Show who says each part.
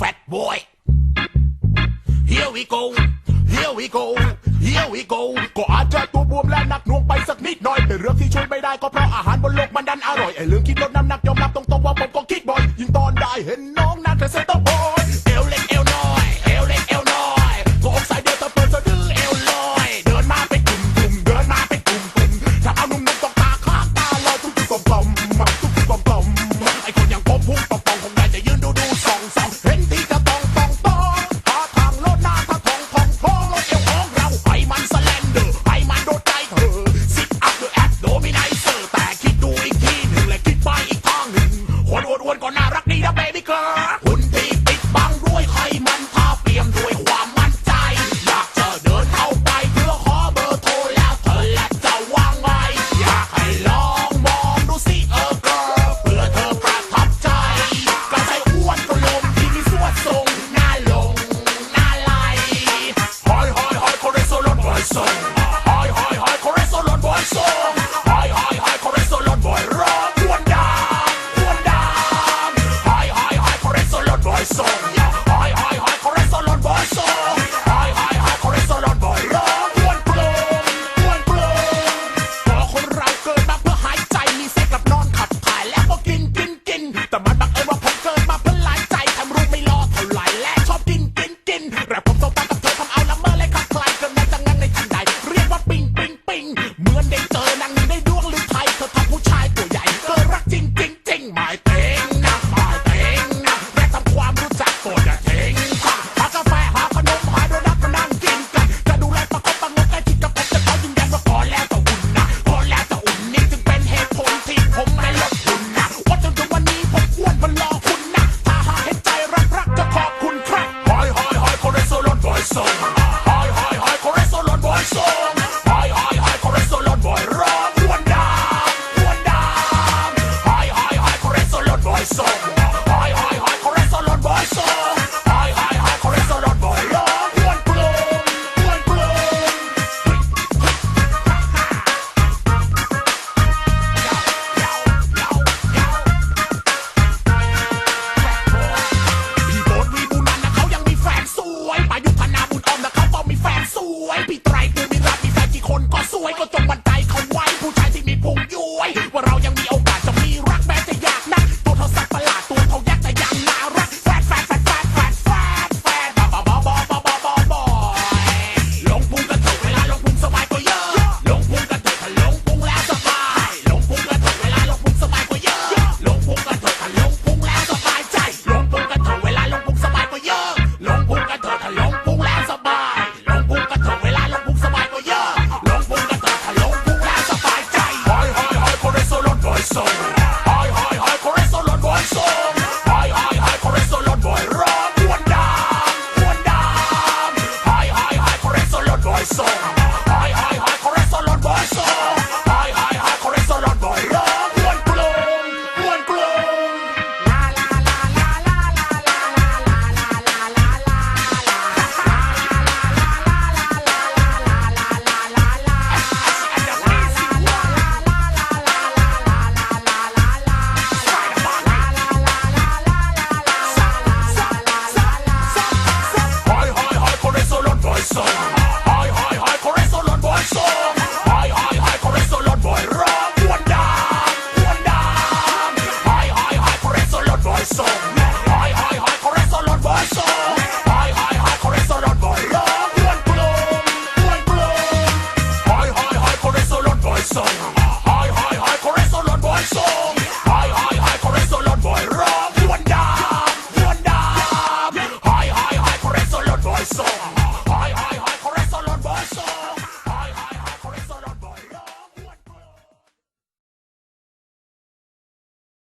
Speaker 1: fat boy here we go here we go here we go ก็อาจจะตัวบวมและหนักหน่วงไปสักนิดหน่อย แต่เรื่องที่ช่วยไม่ได้ก็เพราะอาหารบนโลกมันดันอร่อยไอ้เรื่องคิดลดน้ำหนักยอมรับตรงๆว่าผมก็คิดบ่อย ยิ่งตอนได้เห็น wake up the